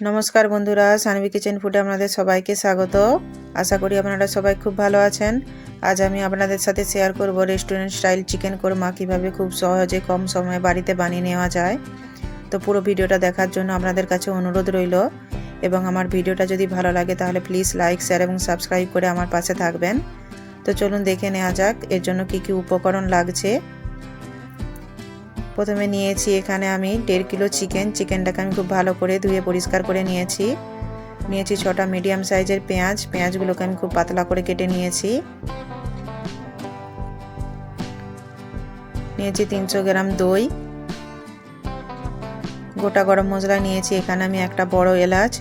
নমস্কার বন্ধুরা সানভি কিচেন ফুডে আপনাদের সবাইকে স্বাগত। আশা করি আপনারা সবাই খুব ভালো আছেন। আজ আমি আপনাদের সাথে শেয়ার করব রেস্টুরেন্ট স্টাইল চিকেন কোরমা কীভাবে খুব সহজে কম সময়ে বাড়িতে বানিয়ে নেওয়া যায়। তো পুরো ভিডিওটা দেখার জন্য আপনাদের কাছে অনুরোধ রইল এবং আমার ভিডিওটা যদি ভালো লাগে তাহলে প্লিজ লাইক শেয়ার এবং সাবস্ক্রাইব করে আমার পাশে থাকবেন। তো চলুন দেখে নেওয়া যাক এর জন্য কী কী উপকরণ লাগছে। প্রথমে নিয়েছি এখানে আমি দেড় কিলো চিকেন। চিকেনটাকে আমি খুব ভালো করে ধুয়ে পরিষ্কার করে নিয়েছি। নিয়েছি ছটা মিডিয়াম সাইজের পেঁয়াজ। পেঁয়াজগুলোকে আমি খুব পাতলা করে কেটে নিয়েছি। নিয়েছি তিনশো গ্রাম দই। গোটা গরম মশলা নিয়েছি। এখানে আমি একটা বড় এলাচ,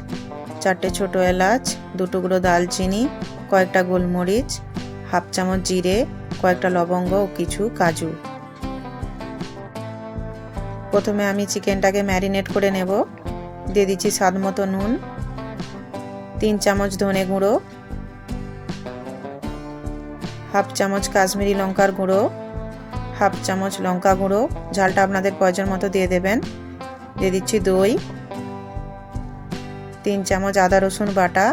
চারটে ছোট এলাচ দুটুকরো দালচিনি, কয়েকটা গোলমরিচ, হাফ চামচ জিরে, কয়েকটা লবঙ্গ ও কিছু কাজু। প্রথমে আমি চিকেনটাকে ম্যারিনেট করে নেব। দিয়ে দিচ্ছি স্বাদ মতো নুন, তিন চামচ ধনে গুঁড়ো, হাফ চামচ কাশ্মীরি লঙ্কার গুঁড়ো, হাফ চামচ লঙ্কা গুঁড়ো। ঝালটা আপনাদের প্রয়োজন মতো দিয়ে দেবেন। দিয়ে দিচ্ছি দই, তিন চামচ আদা রসুন বাটা।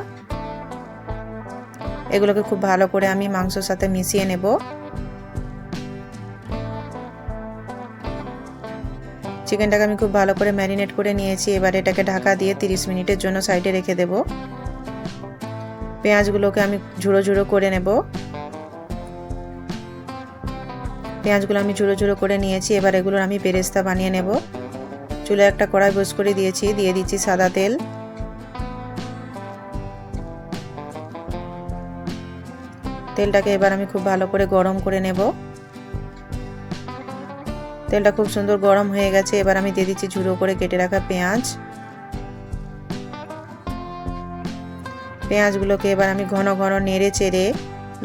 এগুলোকে খুব ভালো করে আমি মাংসর সাথে মিশিয়ে নেব। চিকেনটাকে আমি খুব ভালো করে ম্যারিনেট করে নিয়েছি। এবার এটাকে ঢাকা দিয়ে 30 মিনিটের জন্য সাইডে রেখে দেব। পেঁয়াজগুলোকে আমি ঝুড়ো ঝুড়ো করে নেব। পেঁয়াজগুলো আমি ঝুড়ো ঝুড়ো করে নিয়েছি। এবার এগুলোর আমি বেরেস্তা বানিয়ে নেব। চুলে একটা কড়াই বোস করে দিয়েছি। দিয়ে দিচ্ছি সাদা তেল। তেলটাকে এবার আমি খুব ভালো করে গরম করে নেব। তেলটা খুব সুন্দর গরম হয়ে গেছে। এবার আমি দিয়ে দিচ্ছি ঝুড়ো করে কেটে রাখা পেঁয়াজ। পেঁয়াজগুলোকে এবার আমি ঘন ঘন নেড়ে চেড়ে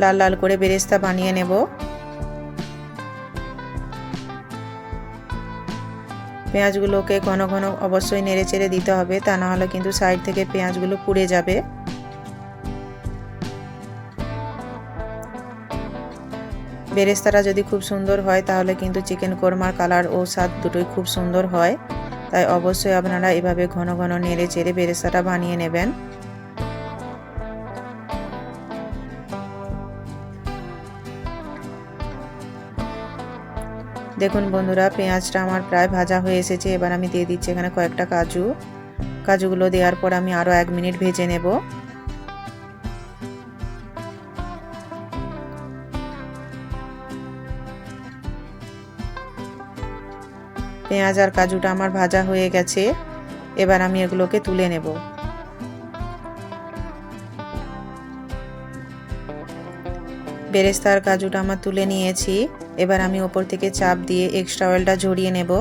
লাল লাল করে বেরেস্তা বানিয়ে নেব। পেঁয়াজগুলোকে ঘন ঘন অবশ্যই নেড়ে চেড়ে দিতে হবে, তা না হলে কিন্তু সাইড থেকে পেঁয়াজগুলো পুড়ে যাবে। বেরেস্তাটা যদি খুব সুন্দর হয়, তাহলে কিন্তু চিকেন কোরমার কালার ও স্বাদ দুটোই খুব সুন্দর হয়। তাই অবশ্যই আপনারা এভাবে ঘন ঘন নেড়ে চেড়ে বেরেস্তাটা বানিয়ে নেবেন। দেখুন বন্ধুরা, পেঁয়াজটা আমার প্রায় ভাজা হয়ে এসেছে। এবার আমি দিয়ে দিচ্ছি এখানে কয়েকটা কাজু। কাজুগুলো দেওয়ার পর আমি আরও এক মিনিট ভেজে নেব। পেঁয়াজ আর কাজুটা আমার ভাজা হয়ে গেছে, এবার আমি এগুলোকে তুলে নেব। বেরেস্তার কাজুটা আমার তুলে নিয়েছি, এবার আমি ওপর থেকে চাপ দিয়ে এক্সট্রা অয়েলটা ঝরিয়ে নেব।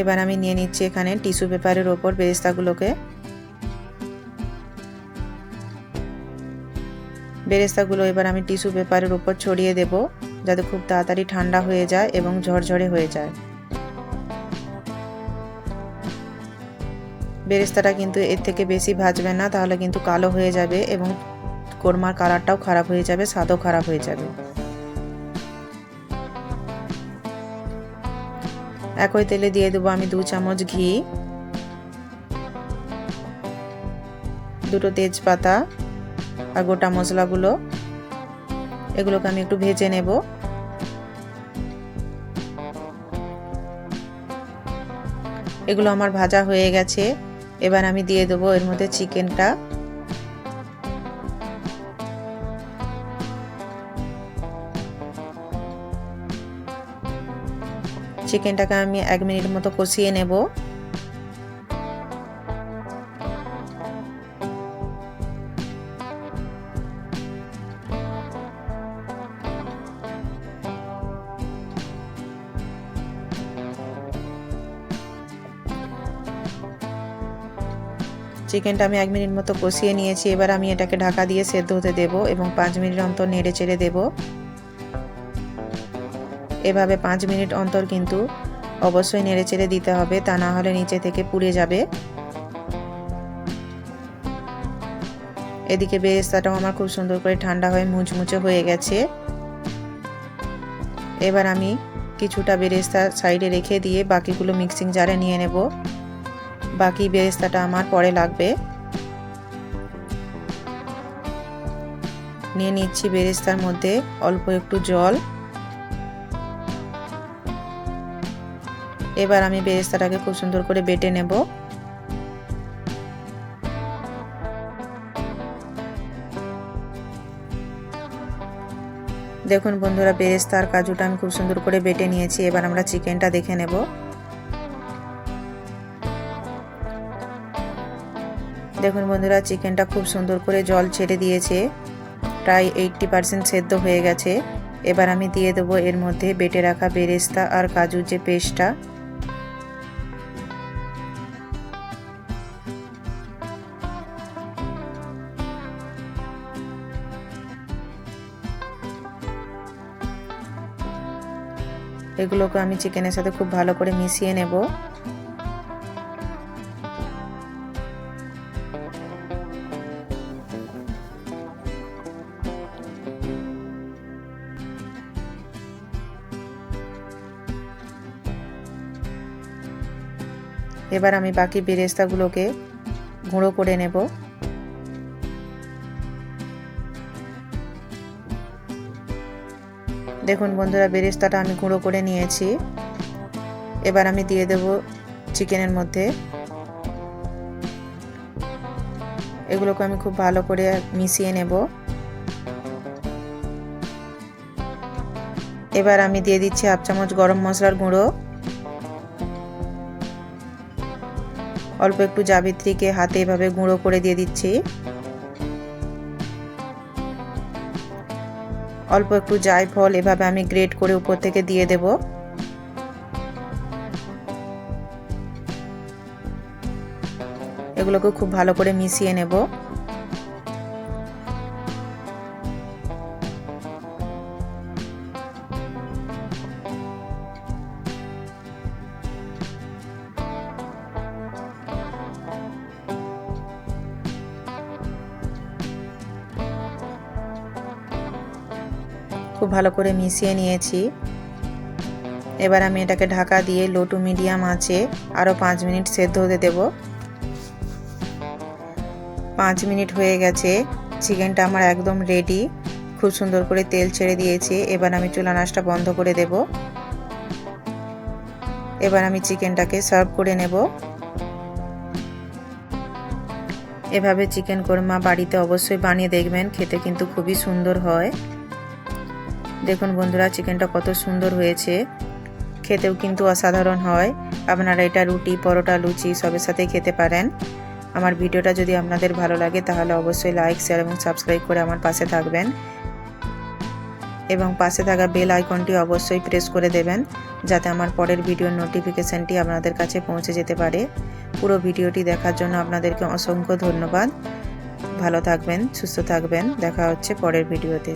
এবার আমি নিয়ে নিচ্ছি এখানে টিস্যু পেপারের ওপর বেরেস্তাগুলোকে। বেরেস্তাগুলো এবার আমি টিস্যু পেপারের উপর ছড়িয়ে দেব যাতে খুব তাড়াতাড়ি ঠান্ডা হয়ে যায় এবং ঝরঝরে হয়ে যায়। বেরেস্তাটা কিন্তু এর থেকে বেশি ভাজবে না, তাহলে কিন্তু কালো হয়ে যাবে এবং কোরমার কালারটাও খারাপ হয়ে যাবে, স্বাদও খারাপ হয়ে যাবে। একই তেলে দিয়ে দেবো আমি দু চামচ ঘি, দুটো তেজপাতা আর গোটা মশলাগুলো, এগুলোকে আমি একটু ভেজে নেব। এগুলো আমার ভাজা হয়ে গেছে। এবার আমি দিয়ে দেবো এর মধ্যে চিকেনটা। চিকেনটাকে আমি এক মিনিট মতো কষিয়ে নেব। চিকেনটা আমি এক মিনিট মতো কষিয়ে নিয়েছি। এবার আমি এটাকে ঢাকা দিয়ে সেদ্ধ হতে দেব এবং পাঁচ মিনিট অন্তর নেড়ে চেড়ে দেব। এভাবে পাঁচ মিনিট অন্তর কিন্তু অবশ্যই নেড়ে চেড়ে দিতে হবে, তা না হলে নিচে থেকে পুড়ে যাবে। এদিকে বেরেস্তাটাও আমার খুব সুন্দর করে ঠান্ডা হয়ে মুচমুচে হয়ে গেছে। এবার আমি কিছুটা বেরেস্তা সাইডে রেখে দিয়ে বাকিগুলো মিক্সিং জারে নিয়ে নেব। বাকি বেরেস্তাটা আমার পরে লাগবে। নিয়ে নিচ্ছি বেরেস্তার মধ্যে অল্প একটু জল। এবার আমি বেরেস্তাটাকে খুব সুন্দর করে বেটে নেব। দেখুন বন্ধুরা বেরেস্তা আর কাজুটা আমি খুব সুন্দর করে বেটে নিয়েছি। এবার আমরা চিকেনটা দেখে নেব। দেখুন বন্ধুরা, চিকেনটা খুব সুন্দর করে জল ছেড়ে দিয়েছে। প্রায় এইটটি পারসেন্ট সেদ্ধ হয়ে গেছে। এবার আমি দিয়ে দেবো এর মধ্যে বেটে রাখা বেরেস্তা আর কাজুর যে পেস্টটা। এগুলোকে আমি চিকেনের সাথে খুব ভালো করে মিশিয়ে নেব। এবার আমি বাকি বেরেস্তাগুলোকে গুঁড়ো করে নেব। দেখুন বন্ধুরা, বেরেস্তাটা আমি গুঁড়ো করে নিয়েছি। এবার আমি দিয়ে দেব চিকেনের মধ্যে। এগুলোকে আমি খুব ভালো করে মিশিয়ে নেব। এবার আমি দিয়ে দিচ্ছি হাফ চামচ গরম মশলার গুঁড়ো। অল্প একটু জাবিত্রীকে হাতে এভাবে গুঁড়ো করে দিয়ে দিচ্ছি। অল্প একটু জায়ফল এভাবে আমি গ্রেট করে উপর থেকে দিয়ে দেব। এগুলোকে খুব ভালো করে মিশিয়ে নেব। খুব ভালো করে মিশিয়ে নিয়েছি। এবার আমি এটাকে ঢাকা দিয়ে লো টু মিডিয়াম আছে আরও পাঁচ মিনিট সেদ্ধ হতে দেব। পাঁচ মিনিট হয়ে গেছে, চিকেনটা আমার একদম রেডি খুব সুন্দর করে তেল ছেড়ে দিয়েছি, এবার আমি চুলা নাচটা বন্ধ করে দেব। এবার আমি চিকেনটাকে সার্ভ করে নেব। এভাবে চিকেন কোরমা বাড়িতে অবশ্যই বানিয়ে দেখবেন, খেতে কিন্তু খুবই সুন্দর হয়। দেখুন বন্ধুরা চিকেনটা কত সুন্দর হয়েছে। খেতেও কিন্তু অসাধারণ হয়। আপনারা এটা রুটি, পরোটা, লুচি সবের সাথে খেতে পারেন। আমার ভিডিওটা যদি আপনাদের ভালো লাগে, তাহলে অবশ্যই লাইক শেয়ার এবং সাবস্ক্রাইব করে আমার পাশে থাকবেন। এবং পাশে থাকা বেল আইকনটি অবশ্যই প্রেস করে দেবেন, যাতে আমার পরের ভিডিওর নোটিফিকেশানটি আপনাদের কাছে পৌঁছে যেতে পারে। পুরো ভিডিওটি দেখার জন্য আপনাদেরকে অসংখ্য ধন্যবাদ। ভালো থাকবেন, সুস্থ থাকবেন। দেখা হচ্ছে পরের ভিডিওতে